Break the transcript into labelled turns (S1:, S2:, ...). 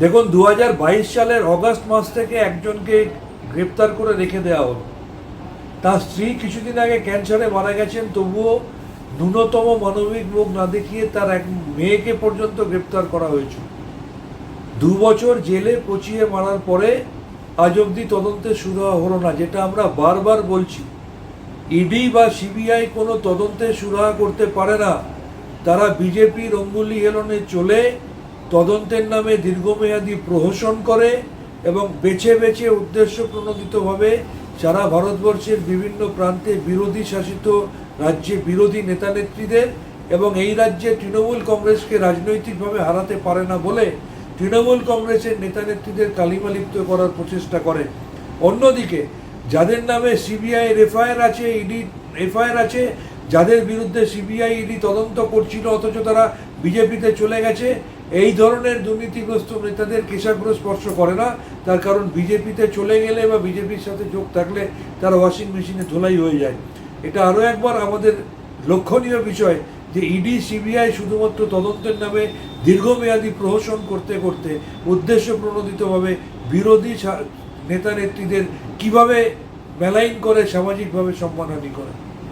S1: দেখুন দু হাজার বাইশ সালের অগাস্ট মাস থেকে একজনকে গ্রেপ্তার করে রেখে দেওয়া হলো। তার স্ত্রী কিছুদিন আগে ক্যান্সারে মারা গেছেন, তবুও ন্যূনতম মানবিক মুখ না দেখিয়ে তার এক মেয়েকে পর্যন্ত গ্রেপ্তার করা হয়েছিল। দু বছর জেলে পচিয়ে মারার পরে আজ অবধি তদন্তে শুরু হলো না, যেটা আমরা বারবার বলছি। ইডি বা সিবিআই কোনো তদন্তে সুরাহা করতে পারে না। তারা বিজেপির অঙ্গুলি হেলনে চলে তদন্তের নামে দীর্ঘমেয়াদী প্রহসন করে এবং বেছে বেছে উদ্দেশ্য প্রণোদিতভাবে সারা ভারতবর্ষের বিভিন্ন প্রান্তে বিরোধী শাসিত রাজ্যে বিরোধী নেতানেত্রীদের এবং এই রাজ্যে তৃণমূল কংগ্রেসকে রাজনৈতিকভাবে হারাতে পারে না বলে তৃণমূল কংগ্রেসের নেতানেত্রীদের কালিমালিপ্ত করার প্রচেষ্টা করে। অন্যদিকে, যাদের নামে সিবিআই এফআইআর আছে, ইডি এফআইআর আছে, যাদের বিরুদ্ধে সিবিআই, ইডি তদন্ত করছিল, অথচ তারা বিজেপিতে চলে গেছে এই ধরনের দুর্নীতিগ্রস্ত নেতাদের কেশাগ্র স্পর্শ করে না। তার কারণ বিজেপিতে চলে গেলে বা বিজেপির সাথে যোগ থাকলে তারা ওয়াশিং মেশিনে ধোলাই হয়ে যায়। এটা আরও একবার আমাদের লক্ষণীয় বিষয় যে ইডি, সিবিআই শুধুমাত্র তদন্তের নামে দীর্ঘমেয়াদী প্রহসন করতে করতে উদ্দেশ্য প্রণোদিতভাবে বিরোধী নেতা নেত্রীদের কীভাবে মেলাইন করে, সামাজিকভাবে সম্মানহানি করে।